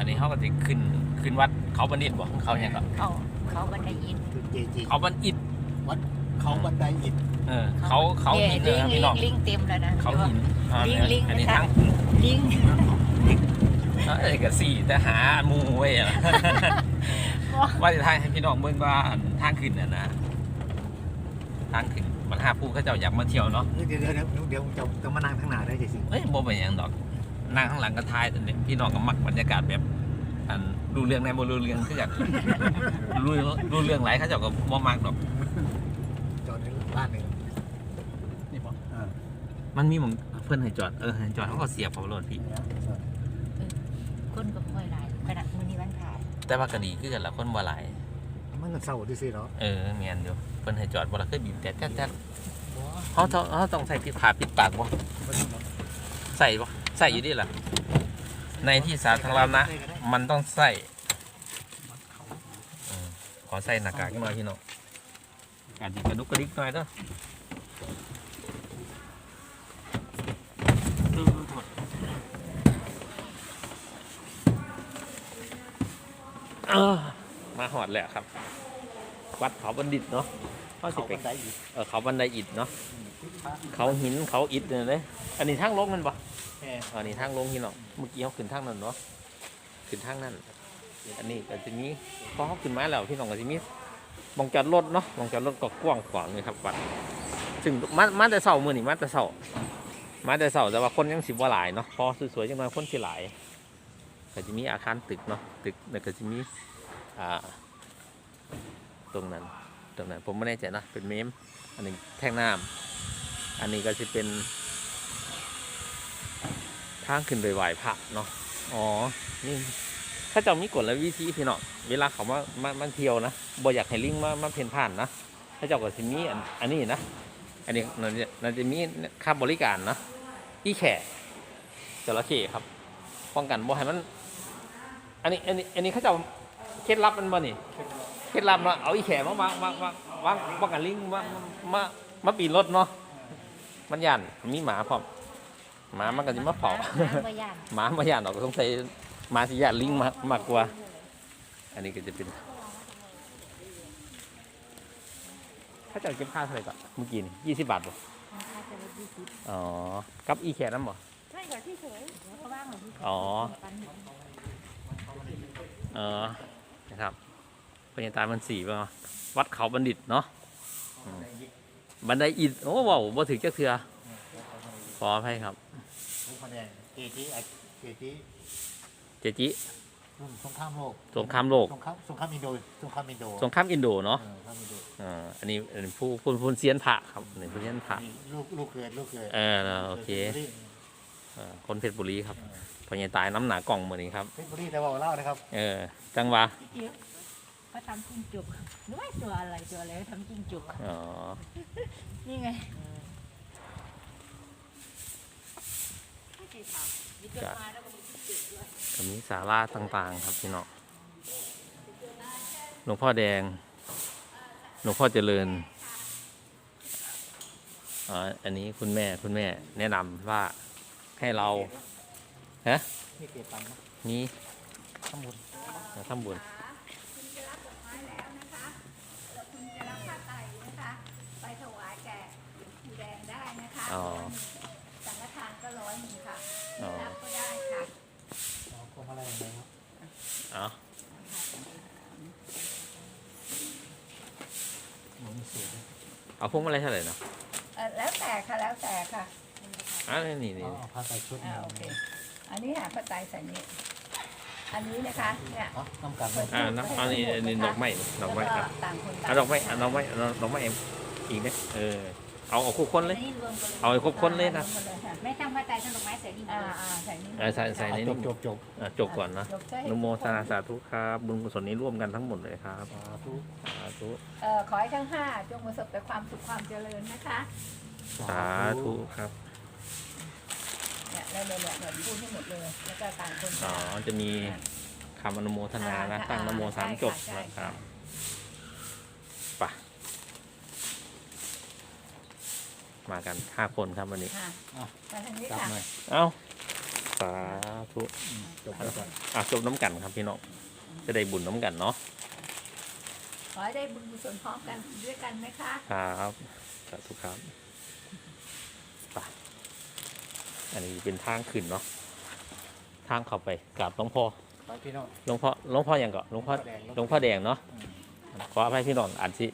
อันนี้เขาก็จะขึ้นขึ้นวัดเขาบันดิตบ่เขาเนี่ยก็เขาเขาบันไดอินคือเจจีเขาบันอิดวัดเขาบันไดอิฐเออเขาเขาหินลินะงพี่ลิน้องงลิงเต็มแล้วนะเขาหินอ่าลิงลิงอันนี้นะคะทั้งลิงเอ้ยกับสี่แต่หาหมูไว้อะว่าจะทายให้พี่น้องเบิ่งว่าทางขึ้นน่ะนะทางขึ้นมันหาผู้เขาเจ้าอยากมาเที่ยวเนาะเดี๋ยวเดี๋ยวเดี๋ยวเดี๋ยวจะจะมานั่งข้างหน้าได้เจจีเอ้ยบ่เป็นหยังดอก นั่งข้างหลังก็ทายแต่เนี่ยพี่น้องก็มักบรรยากาศแบบ อันรู้เรื่องในบ่รู้เรื่องคืออยากรู้รู้เรื่องหลายเขาเจ้าก็บ่มักดอก จอดในบ้านหนึ่งนี่บอกอ่ามันมีหมองเพื่อนให้จอดเออให้จอดเขาก็เสียบเขารถพี่ เนี่ยจอดคนก็ค่อยหลายขนาดมื้อนี้วันถ่ายแต่ว่าก็ดีคือกันละคนบ่หลายมันก็เศร้าดิสิเนาะเออแม่นอยู่เพิ่นให้จอดบ่ละเคยบีบแต่แต๊ดๆเขาต้องเขาต้องใส่ปิดผาปิดปากบ่ใส่บ่ ใส่อยู่ดิล่ะ ในที่สาธารณะมันต้องใส่เออขอใส่หน้ากากหน่อยพี่น้องอาจจะกระดุกกระดิกหน่อยเด้อเออมาหอดแล้วครับ วัดเขาบัณฑิตเนาะเขาสิเขาไปบันไดอิฐเออเขาบันไดอิฐเนาะพิพะเขาหินเขาอิฐเนี่ยเลยอันนี้ทางลงมันปะ อันนี้ทางลงพี่น้องเมื่อกี้เขาขึ้นทางนั้นเนาะขึ้นทางนั้น อันนี้ก็จะมีพอเขาขึ้นมาแล้วพี่น้องก็จะมีมองจอดรถเนาะมองจอดรถก็กว้างขวางเลยครับวัดซึ่งมามาแต่เสาร์มือนี่มาแต่เสามาแต่เสาแต่ว่าคนยังสิบว่าหลายเนาะพอสวยๆจังเลยคนสิหลายก็จะมีอาคารตึกเนาะตึกแล้วก็จะมีอ่าตรงนั้นตรงนั้นผมไม่แน่ใจนะเป็นเมมอันนี้แท่งน้ำอันนี้ก็จะเป็นางขึ้นไปไหว้พระเนาะอ๋อนี่ถ้าเจ้ามีกฎและวิธีพี่เน้องเวลาเขามามามาเที่ยวนะบ่อยากให้ลิงมามาเพ่นผ่านนะถ้าเจ้าก็สิมีอันอันนี้นะอันนี้น่าจะน่าจะมีค่าบริการนะอีแข่จระเข้ครับป้องกันบ่ให้มัน อันนี้อันนี้อันนี้เขาเจ้าเคล็ดลับมันบ่นี่เคล็ดลับเนาะเอาอีแข่มาวางวางวางวางป้องกันลิงมามามาปีนรถเนาะมันยันมีหมาพร้อม หมามันก็จะมาเผาน้ำบ่ย่านหมาไม่ยานหรอกสงสัยหมาสิยานลิงมากมากกว่า อันนี้ก็จะเป็น ถ้าจะเก็บค่าเท่าไหร่ก่อนเมื่อกี้นี่ยี่สิบบาทบ่ค่าจะลดยี่สิบอ๋อ กับอีแคน้ำบ่ใช่ค่ะที่เฉยเดี๋ยวเขาว่างเหรอพี่อ๋อ ปันเออนะครับพญาตามันสี่ป่ะวัดเขาบัณฑิตเนาะอืมบันไดอิฐโอ้ว้าวบ่ถึงจักเทือขออภัยครับ ผู้คะแนนเจจีไอเจจีเจจิรุ่นสงครามโลกสงครามโลกสงครามสงครามอินโดสงครามอินโดสงครามอินโดเนาะเออสงครามอินโดอ่าอันนี้อันนี้ผู้ผู้ผู้เซียนพระครับนี่ผู้เซียนพระนี่ลูกลูกเกิดลูกเกิดเออโอเคเอ่อคนเพชรบุรีครับพญาตายน้ำหนากล่องมือนี้ครับ เพชรบุรีแต่ว่าเล่านะครับเออจังหวะเดี๋ยวเขาทำจิ้งจุกนึกว่าตัวอะไรตัวอะไรเขาทำจิ้งจุกอ๋อนี่ไงไม่เคยทำมีต้นไม้แล้วก็มี จิ้งจุกด้วยก็มีสาราต่างๆ ครับพี่น้องหลวงพ่อแดง หลวงพ่อเจริญอ๋ออันนี้คุณแม่คุณแม่แนะนำว่าให้เรานี่เกิดตังค์นะนี้ข้างบนทำบุญคุณจะรับดอกไม้แล้วนะคะแล้วคุณจะรับผ้าไตรนะคะ ไปถวายแก่หลวงปู่แดงได้นะคะ อ๋อ สังฆทานก็ร้อยหนึ่งค่ะ อ๋อ รับก็ได้ค่ะ อ๋อคงอะไรอย่างเงี้ยครับ อ๋อหมุนสูงเอาพวงมาลัยเท่าไหร่เนาะเอ่อแล้วแต่ค่ะแล้วแต่ค่ะอ่านี่นี่อ๋นี่อผ้าใส่ชุดอ่าโอเคอันนี้หาผ้าไตรใส่นี้อันนี้นะคะเนี่ยอ๋อน้ำกันเลยอ่าน้ำอันนี้อันนี้ดอกไม้ดอกไม้ครับแล้วต่างคนต่างเอาดอกไม้เอาดอกไม้เอาดอกไม้เอ็มอีกเนี่ยเออ เอาเอาคู่คนเลย อันนี้รวมกันเลยเอาให้ครบคนเลยนะ รวมกันเลยค่ะไม่ทำผ้าไตรทำดอกไม้ใส่นี่อ่าอ่าใส่นี่เออใส่ใส่ในจนี้บจบจบอะจบก่อนนะจบใช่นุโมทนาสาธุครับบุญกุศลนี้ร่วมกันทั้งหมดเลยครับสาธุสาธุเอ่อขอให้ทั้งห้าจงประสบแต่ความสุขความเจริญนะคะสาธุครับ เนี่ยแล้วเนี่ยเนี่ยเนี่ยพูดให้หมดเลยแล้วก็ต่างคนอ๋อ ต่าง จะมีคำอนุโมทนานะอ่าตั้งนโมสามใช่จบใช่นะครับไปะ มากันห้าคนครับวันนี้ ค่ะมาทางนี้จับค่ะหน่อยเอ้าสาธุจบแล้วก่อนอะจบน้ำกันครับพี่น้องจะได้บุญน้ำกันเนาะขอให้ได้บุญกุศลพร้อมกันด้วยกันนะคะ ครับสาธุครับไปอันนี้เป็นทางขึ้นเนาะทางเข้าไปกราบหลวงพ่อไปพี่น้อง หลวงพ่อหลวงพ่ออย่างก่อนหลวงพ่อแดงหลวงพ่อแดงเนาะขออภัยพี่น้องอ่านสิ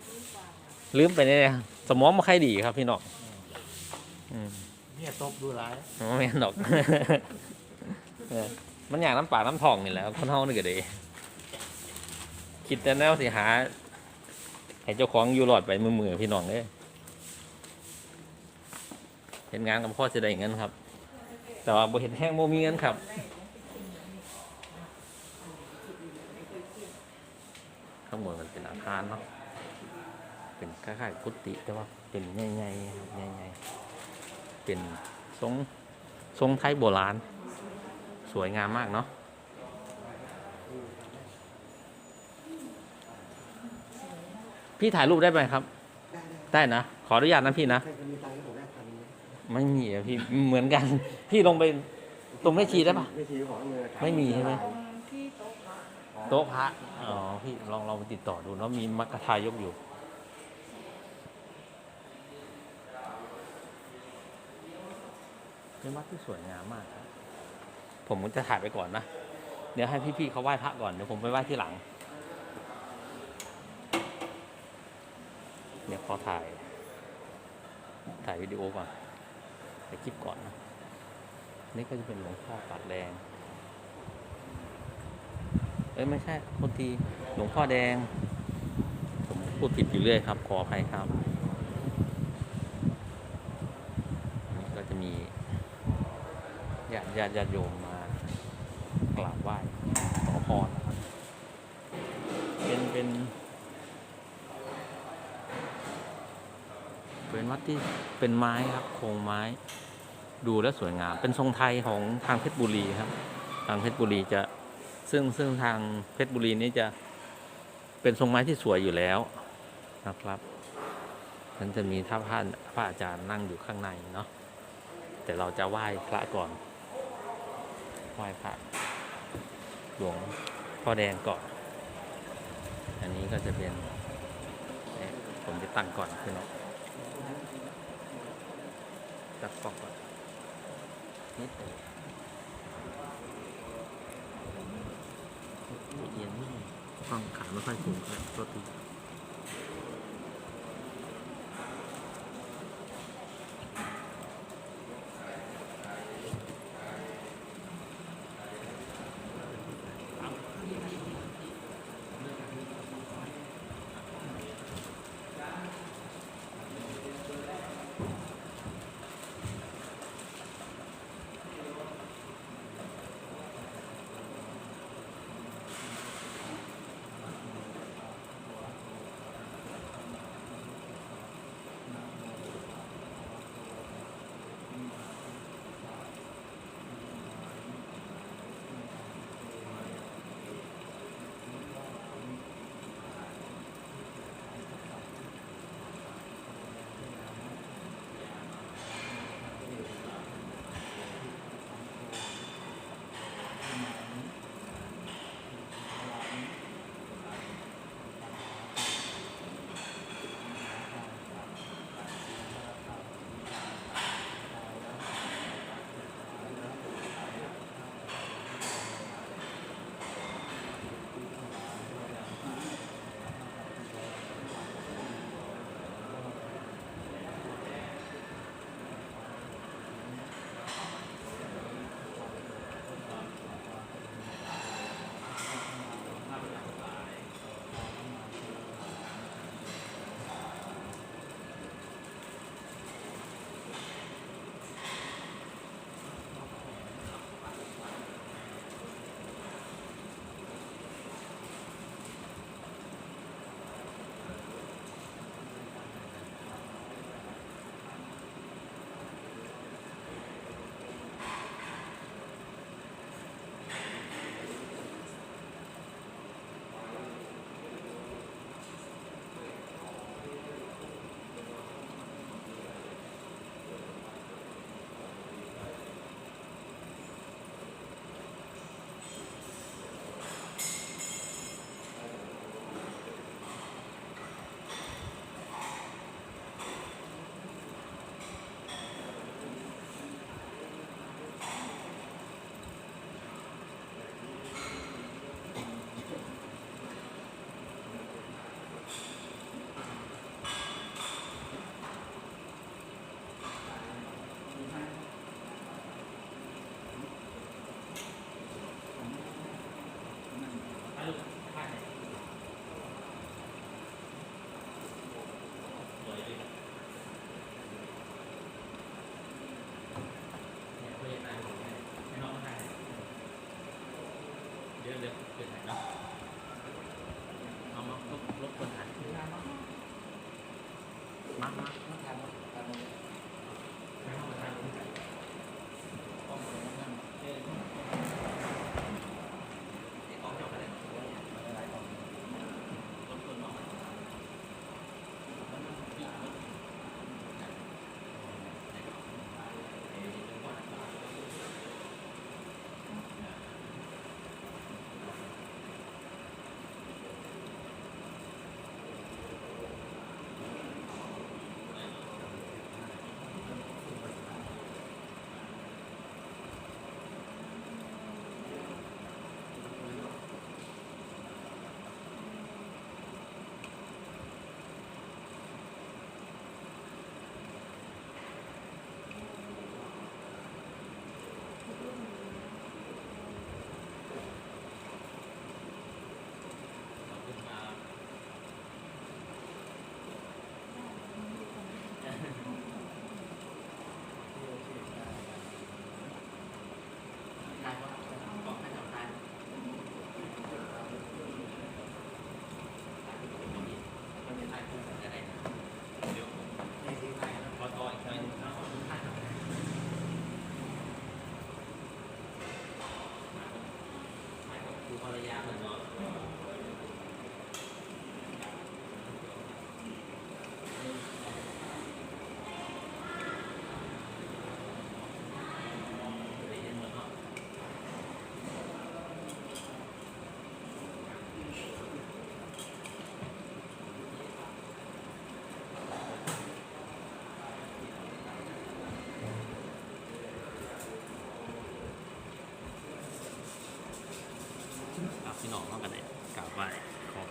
ลืมไปเนี่ยสมองไม่ค่อยดีครับพี่น้อง อืม เนี่ยตบดูร้ายไม่แม่นดอกเออมันอย่างน้ำป่าน้ำทองนี่แหละคนเฮานี่ก็ดีคิดแต่แนวสิหาให้เจ้าของอยู่หลอดไปมือมือพี่น้องเด้ยเห็นงานกับพ่อจะได้เงินครับ แต่ว่าบ่เห็นแห้งบ่มีเงินครับข้างบนมันเป็นอาคารเนาะเป็นคล้ายๆกุฏิแต่ว่าเป็นใหญ่ๆครับใหญ่ๆ เป็นทรงทรงไทยโบราณ สวยงามมากเนาะพี่ถ่ายรูปได้ไหมครับ ได้นะ ขออนุญาตนะพี่นะ ไม่มีอะพี่ เหมือนกัน พี่ลงไปตรงแม่ชีได้ปะไม่ชี้ของเงินไม่มีใช่ไหมโต๊ะพระ อ๋อ พี่ลองลองไปติดต่อดูเนาะมีมัคคทายกอยู่ เป็นวัดที่สวยงามมากครับ ผมก็จะถ่ายไปก่อนนะ เดี๋ยวให้พี่ๆเขาไหว้พระก่อน เดี๋ยวผมไปไหว้ที่หลัง เดี๋ยวขอถ่าย ถ่ายวิดีโอก่อนถ่ายคลิปก่อนนะ นี่ก็จะเป็นหลวงพ่อปากแดง เอ้ยไม่ใช่คนทีหลวงพ่อแดง ผมพูดผิดอยู่เรื่อยครับ ขออภัยครับอันนี้ก็จะมี ญาติญาติโยมมากราบไหว้ขอพรนะครับเป็นเป็นเป็นวัดที่เป็นไม้ครับโครงไม้ ดูแล้วสวยงาม เป็นทรงไทยของทางเพชรบุรีครับ ทางเพชรบุรีจะซึ่งซึ่งทางเพชรบุรีนี้จะเป็นทรงไม้ที่สวยอยู่แล้วนะครับมันจะมีท่าพระพระอาจารย์นั่งอยู่ข้างในเนาะแต่เราจะไหว้พระก่อน ไหว้พระหลวงพ่อแดงก่อน อันนี้ก็จะเป็นผมจะตั้งก่อนคือเนาะตัดกล้องก่อนนิดเดียวเอียงนิดนึงต้องขาไม่ค่อยสูงครับตัวที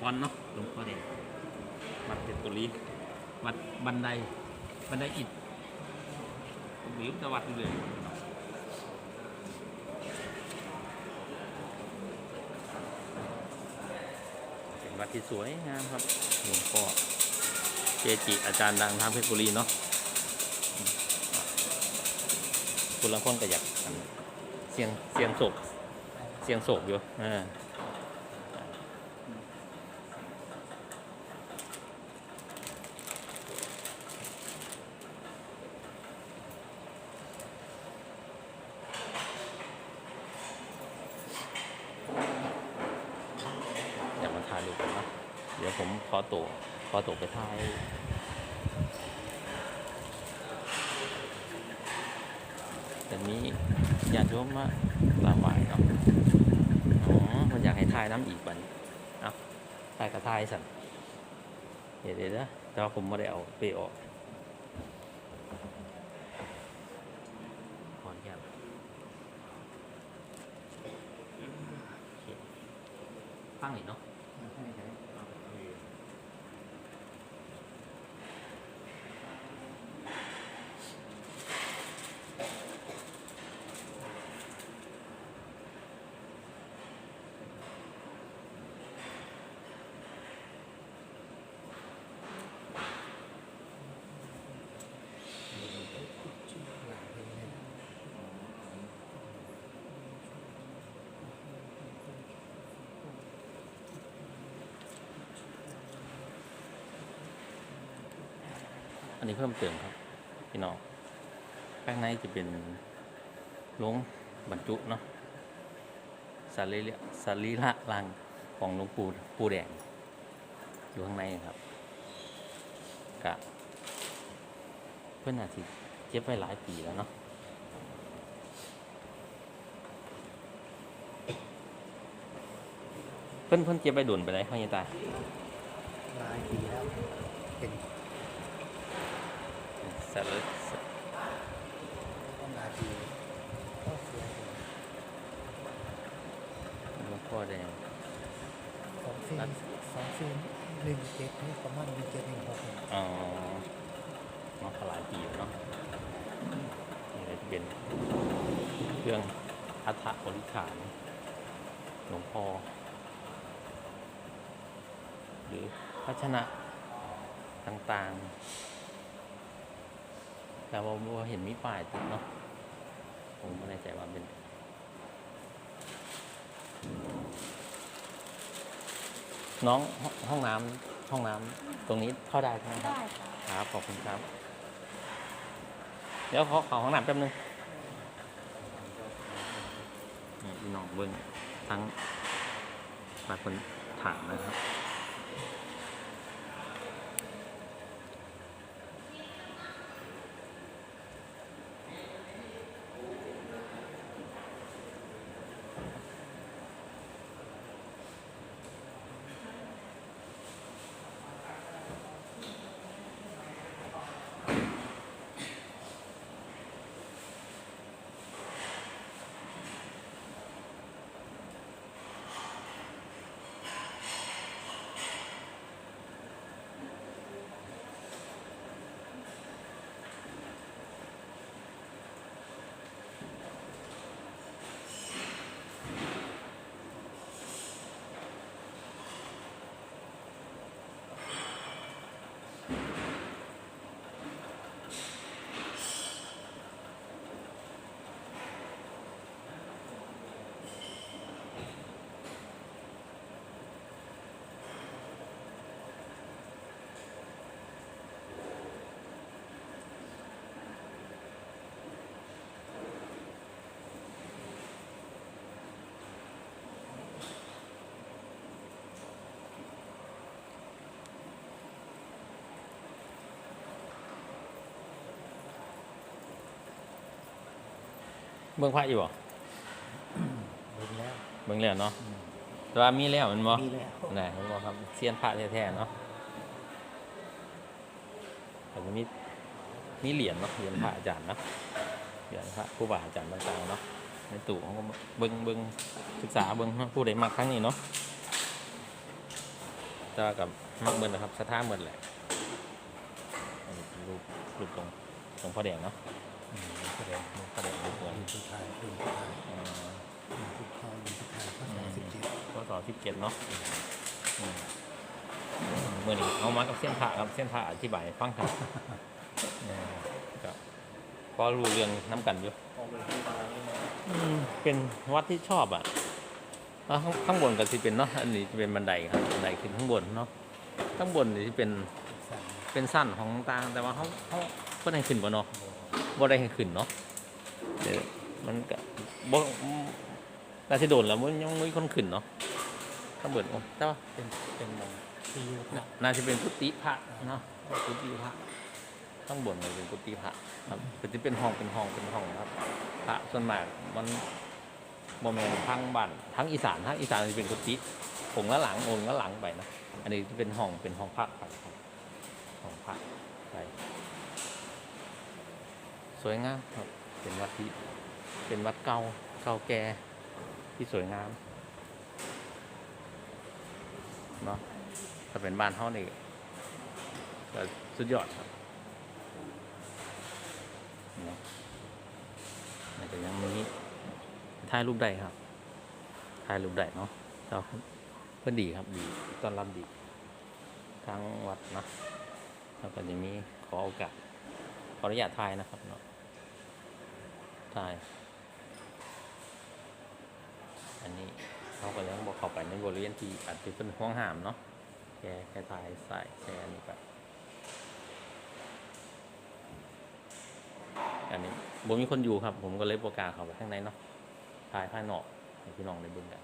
อพรเนาะหลวงพ่อเด่นวัดเพชรบุรีวัดบันไดบันไดอิฐผมหนีจะวัดอยู่เลยเป็นวัดที่สวยงามครับหลวงพ่อเจจิอาจารย์ดังทางเพชรบุรีเนาะคุณละคนก็อยากอันเสียงเสียงโศกเสียงโศกอยู่อ่าอยากมาถ่ายรูปกันเนาะเดี๋ยวผมขอตัวขอตัวไปถ่ายแต่นี้ญาติโยมมาลาไหวเนาะ อ๋อมันอยากให้ทายน้ำอีกบัดนเอาทายกับทายสั่นเดี๋ยวเดี๋ยวนะ แต่ว่าผมไม่ได้เอาไปออกขอนแก่นโอเคตั้งอีกเนาะ นนี้เพิ่มเติมครับพี่น้องข้างในจะเป็นลงบรรจุเนาะสรีระสรีระร่างของหลวงปู่ปู่แดงอยู่ข้างในครับกะเพื่อนอาจจะเจ็บไปหลายปีแล้วเนาะเพื่อนเพื่อนเจ็บไปดุนไปไหนเขายังตายหลายปีแล้วเป็น สารต้องหลายปีก็เสียไปหลวงพ่อแดงสองเส้นสองเส้นหนึ่งเจ็ดนี่ประมาณหนึ่งเจ็ดหนึ่งหกอ๋อเนาะหลายปีเนาะนี่เลยเป็นเครื่องอัฐบริขารหลวงพ่อหรือภาชนะต่างๆ แต่ว่าบ่เห็นมีป้ายติดเนาะผมไม่แน่ใจว่าเป็นน้องห้องห้องน้ำห้องน้ำตรงนี้เข้าได้ใช่ไหมครับได้ค่ะครับขอบคุณครับ เดี๋ยวขอขอห้องน้ำแป๊บนึงนี่พี่น้องเบิ้งทั้งบางคนถามนะครับ เบิ้งพระอยู่บ่เบิ่งแล้ว เบิ้งแล้วเนาะแต่ว่ามีแล้วแมันบ่มีแล้วน่ะเห็นบ่ครับเซียนพระแท้ๆเนาะแต่จะมีมีเหรียญเนาะเหรียญพระอาจารย์เนาะเหรียญพระครูบาอาจารย์ต่างๆเนาะในตู้ของผมเบิ้งเบิ้งศึกษาเบิ้งเนาะผู้ใดมักครั้งนี้เนาะแต่ว่ากับมักเบิ้งนะครับสถานเบิ้งแหละอันนี้เป็นรูปรูปตรงตรงพ่อแดงเนาะ อืมแสดงรูปพ่อแดงรูปเหมือนรุ่นสุท้ายรุ่นสุท้ายเอ่อรุ่นสุดท้ายรุ่นสุท้ายภาษาสิบเจ็ดพศสิบเจ็ดเนาะอืมเมื่อนี้เอามากับเส้นผ่าครับเส้นผ่าอธิบายฟังครับก็รู้เรื่องน้ำกันอยู่อืมเป็นวัดที่ชอบอะข้างบนก็สิเป็นเนาะอันนี้จะเป็นบันไดครับบันไดขึ้นข้างบนเนาะข้างบนนี่ที่เป็นเป็นสั้นของต่างแต่ว่าเขาเขาเพิ่นให้ขึ้นบ่เนาะ บ่ได้ให้ขึ้นเนาะเดี๋ยวมันก็บ่น่าสิโดนแล้วมันยังไม่คนขึ้นเนาะข้างบนโอ้แต่ว่าเป็นเป็นมงที่ยุคน่าน่าจะเป็นกุฏิพระเนาะกุฏิพระข้างบนเลยเป็นกุฏิพระครับก็จะเป็นห้องเป็นห้องเป็นห้องครับ พระส่วนมากมันบ่แม่นทั้งบ้านทั้งอีสานทั้งอีสานจะเป็นกุฏิองค์ละหลังองค์ละหลังไปนะ อันนี้จะเป็นห้องเป็นห้องพระครับห้องพระไป สวยงามครับ เป็นวัดที่เป็นวัดเก่าเก่าแก่ที่สวยงามเนาะถ้าเป็นบ้านเฮานี่ก็สุดยอดครับเนาะอาจจะยังมีถ่ายรูปได้ครับถ่ายรูปได้เนาะเราเพื่อนดีครับดีต้อนรับดีทางวัดนะแล้วก็จะมีขอโอกาสขออนุญาตถ่ายนะครับเนาะ ถ่าย อันนี้เขาก็ยังบอกเข้าไปในบริเวณที่อาจจะเป็นห้องหามเนาะแค่แค่ถ่ายใส่แค่นี้ไปอันนี้บ่มีคนอยู่ครับ ผมก็เลยประกาศเข้าไปข้างในเนาะถ่ายภายนอกให้พี่น้องได้เบิ่งกัน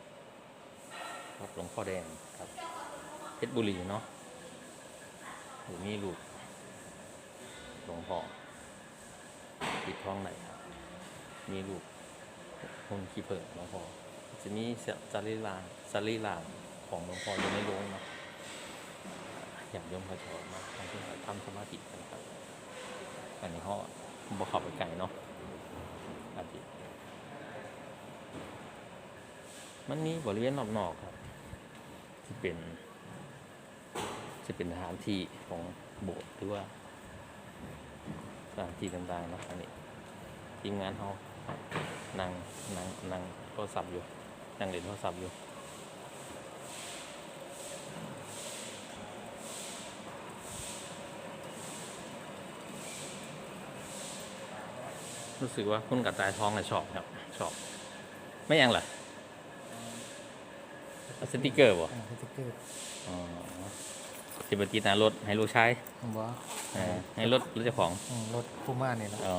ครับหลวงพ่อแดงครับเพชรบุรีเนาะหรือมีรูปหลวงพ่อปิดท้องไหนครับ มีรูปคนขี้เพิงหลวงพ่อจะมีสรีราสรีราของหลวงพ่ออยู่ในโรงนะอยากยมเขาชอมาทำที่ทำสมาธิกันครับอันนี้เขาบ่เข้าไปไกลเนาะอาทิมันมีบริเวณรอบนอกครับที่เป็น จะเป็นสถานที่ของโบสถ์หรือว่าสถานที่ต่างๆนะอันนี้ทีมงานเขา นั่งนั่งนั่งโทรศัพท์อยู่นั่งเล่นโทรศัพท์อยู่รู้สึกว่าคุณกับตายท้องเลยชอบครับชอบ ไม่ยังเหรอสติกเกอร์บ่สติกเกอร์อ๋อสิบตีนารถให้ลูกใช้บ่ให้รถรถเจ้าของรถคูม่าเนี่ยนะอ๋อ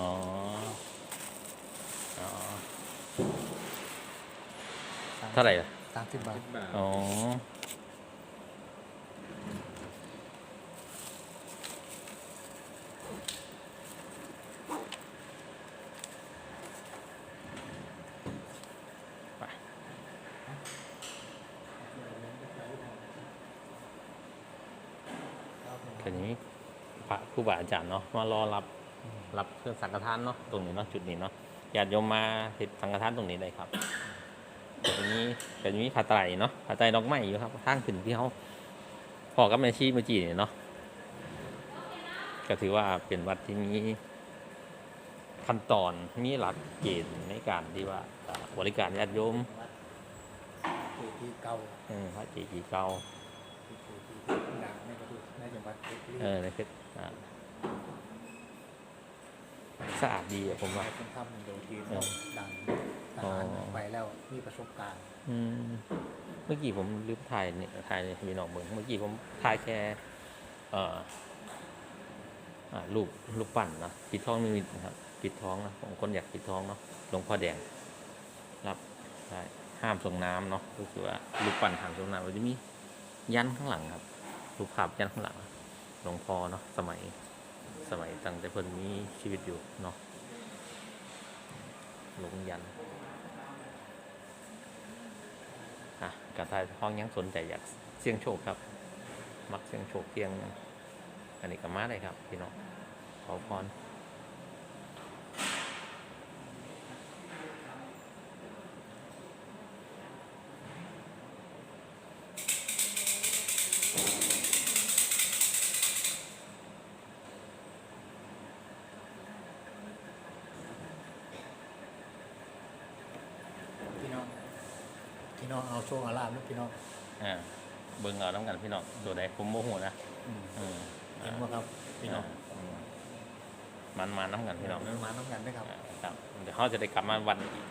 เท่าไหร่ล่ะสามสิบบาทอ๋อไปคืนนี้พระครูบาอาจารย์เนาะมารอรับรับเครื่องสังฆทานเนาะตรงนี้เนาะจุดนี้เนาะญาติโยมมาเห็ดสังฆทานตรงนี้เลยครับ แต่ทีนี้แต่ทีนี้ผาไตรเนาะผาไตรดอกไม้อยู่ครับทางขึ้นที่เขาพอกับแม่ชีเมื่อกี้เนี่ยเนาะก็ถือว่าเป็นวัดที่มีขั้นตอนมีหลักเกณฑ์ในการที่ว่าอ่าบริการญาติโยมเจดีย์เก่าเออพระเจดีย์เก่าเจดีย์ดังในประเทศในจังหวัดเพชรบุรีเออในเพชรอ่าสะอาดดีอะผมว่าคนทำโดยที่เออดัง ทอ๋อหารไปแล้วมีประสบการณ์ อืมเมื่อกี้ผมลืมถ่ายเนี่ยถ่ายในมีน้องเมืองเมื่อกี้ผมถ่ายแค่เอ่ออ่ารูปรูปปั้นเนอะปิดทองนิมิตนะครับปิดท้องนะของคนอยากปิดท้องเนาะหลวงพ่อแดงรับได้ห้ามส่งน้ำเนาะก็คือว่ารูปปั้นห้ามส่งน้ำมันจะมียันข้างหลังครับรูปภาพยันข้างหลังหลวงพ่อเนาะสมัยสมัยตั้งแต่เพิ่นมีชีวิตอยู่เนาะลงยัน อะ กระทายห้องยังสนใจอยากเสี่ยงโชคครับ มักเสี่ยงโชคเสี่ยงอันนี้ก็มาเลยครับพี่น้องขอพร嗯พี่น้องพี่น้องเอาโชคอาลาบลูกพี่น้องอ่าเบิ่งเอาน้ำกันพี่น้องตัวใดผมโมโหนะอืมอืมเห็นไหมครับพี่น้องอืมมันมาน้ำกันพี่น้องเดินมาน้ำกันด้วยครับอ่าครับเดี๋ยวเขาจะได้กลับมาวันอีก